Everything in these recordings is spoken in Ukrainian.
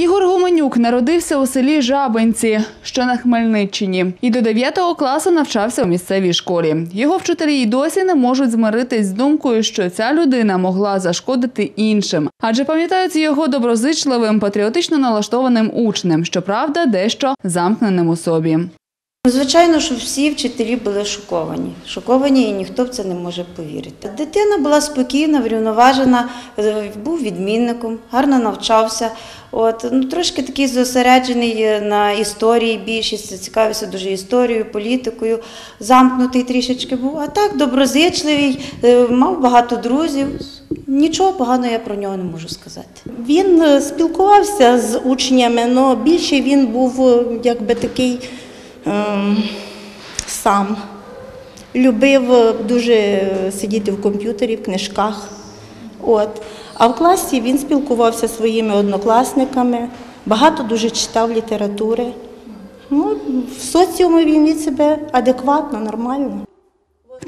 Ігор Гуменюк народився у селі Жабинці, що на Хмельниччині, і до 9 класу навчався у місцевій школі. Його вчителі й досі не можуть змиритись з думкою, що ця людина могла зашкодити іншим, адже пам'ятають його доброзичливим, патріотично налаштованим учнем, щоправда, дещо замкненим у собі. Звичайно, що всі вчителі були шоковані. Шоковані і ніхто в це не може повірити. Дитина була спокійна, врівноважена, е, був відмінником, гарно навчався. От, ну, трошки такий зосереджений е, на історії, більшість цікавився дуже історією, політикою, замкнутий трішечки був. А так доброзичливий, е, мав багато друзів. Нічого поганого я про нього не можу сказати. Він спілкувався з учнями, але більше він був якби такий сам. Любив е, дуже сидіти в комп'ютері, в книжках. От. А в класі він спілкувався зі своїми однокласниками, багато дуже читав літератури. Ну, в соціумі він від себе адекватно, нормально.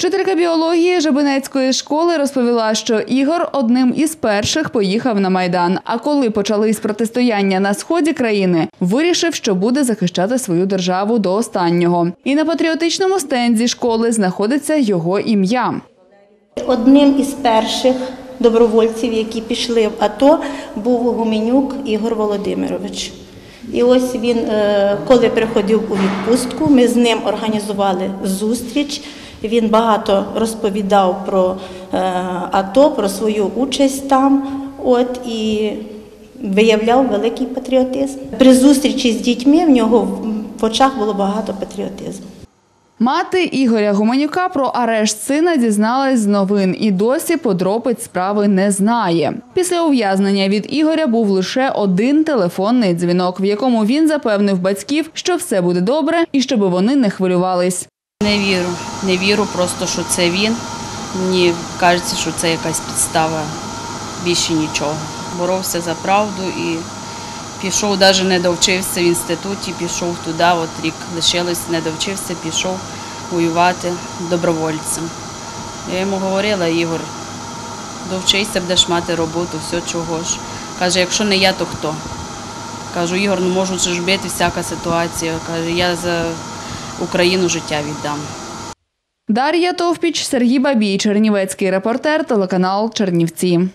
Вчителька біології Жабинецької школи розповіла, що Ігор одним із перших поїхав на майдан. А коли почались протистояння на сході країни, вирішив, що буде захищати свою державу до останнього. І на патріотичному стенді школи знаходиться його ім'я. Одним із перших добровольців, які пішли в АТО, був Гуменюк Ігор Володимирович. І ось він, е, коли приходив у відпустку, ми з ним організували зустріч. Він багато розповідав про е, АТО, про свою участь там. От і виявляв великий патріотизм. При зустрічі з дітьми в нього в очах було багато патріотизму. Мати Ігоря Гуменюка про арешт сина дізналась з новин і досі подробиць справи не знає. Після ув'язнення від Ігоря був лише один телефонний дзвінок, в якому він запевнив батьків, що все буде добре і щоб вони не хвилювались. Не вірю. Не вірю просто, що це він. Мені кажеться, що це якась підстава. Більше нічого. Боровся за правду і пішов, навіть не довчився в інституті, пішов туди, от рік лишилось, не довчився, пішов воювати добровольцем. Я йому говорила, Ігор, довчися, будеш мати роботу, все чого ж. Каже, якщо не я, то хто? Кажу, Ігор, ну можуть ж бити всяка ситуація. Каже, я за Україну життя віддам. Дар'я Товпіч, Сергій Бабій, Чернівецький репортер, телеканал Чернівці.